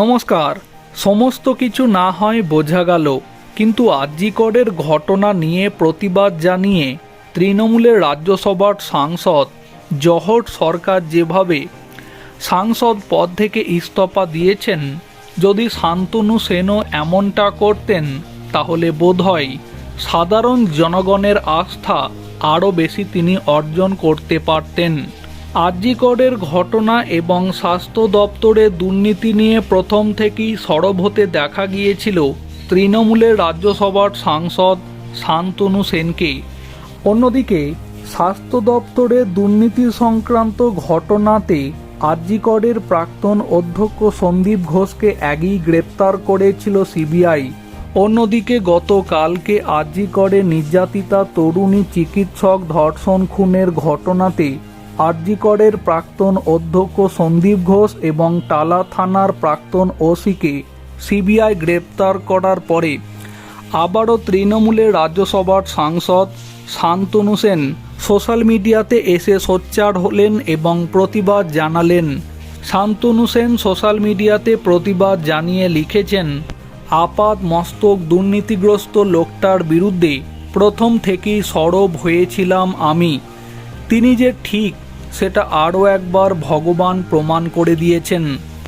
নমস্কার। সমস্ত কিছু না হয় বোঝা গেল, কিন্তু আজিকরের ঘটনা নিয়ে প্রতিবাদ জানিয়ে তৃণমূলের রাজ্যসভার সাংসদ জহর সরকার যেভাবে সাংসদ পদ থেকে ইস্তফা দিয়েছেন, যদি শান্তনু সেনও এমনটা করতেন, তাহলে বোধহয় সাধারণ জনগণের আস্থা আরও বেশি তিনি অর্জন করতে পারতেন। আজিকরের ঘটনা এবং স্বাস্থ্য দপ্তরের দুর্নীতি নিয়ে প্রথম থেকেই সরব হতে দেখা গিয়েছিল তৃণমূলের রাজ্যসভার সাংসদ শান্তনু সেনকে। অন্যদিকে, স্বাস্থ্য দপ্তরের দুর্নীতি সংক্রান্ত ঘটনাতে আজিকরের প্রাক্তন অধ্যক্ষ সন্দীপ ঘোষকে আগেই গ্রেপ্তার করেছিল সিবিআই। অন্যদিকে, গতকালকে আজিকরে নির্যাতিতা তরুণী চিকিৎসক ধর্ষণ খুনের ঘটনাতে আরজিকরের প্রাক্তন অধ্যক্ষ সন্দীপ ঘোষ এবং টালা থানার প্রাক্তন ওসিকে সিবিআই গ্রেপ্তার করার পরে আবারও তৃণমূলের রাজ্যসভার সাংসদ শান্তনু সেন সোশ্যাল মিডিয়াতে এসে সোচ্চার হলেন এবং প্রতিবাদ জানালেন। শান্তনু সেন সোশ্যাল মিডিয়াতে প্রতিবাদ জানিয়ে লিখেছেন, আপাত মস্তক দুর্নীতিগ্রস্ত লোকটার বিরুদ্ধে প্রথম থেকেই সরব হয়েছিলাম আমি। তিনি যে ঠিক সেটা আরও একবার ভগবান প্রমাণ করে দিয়েছেন।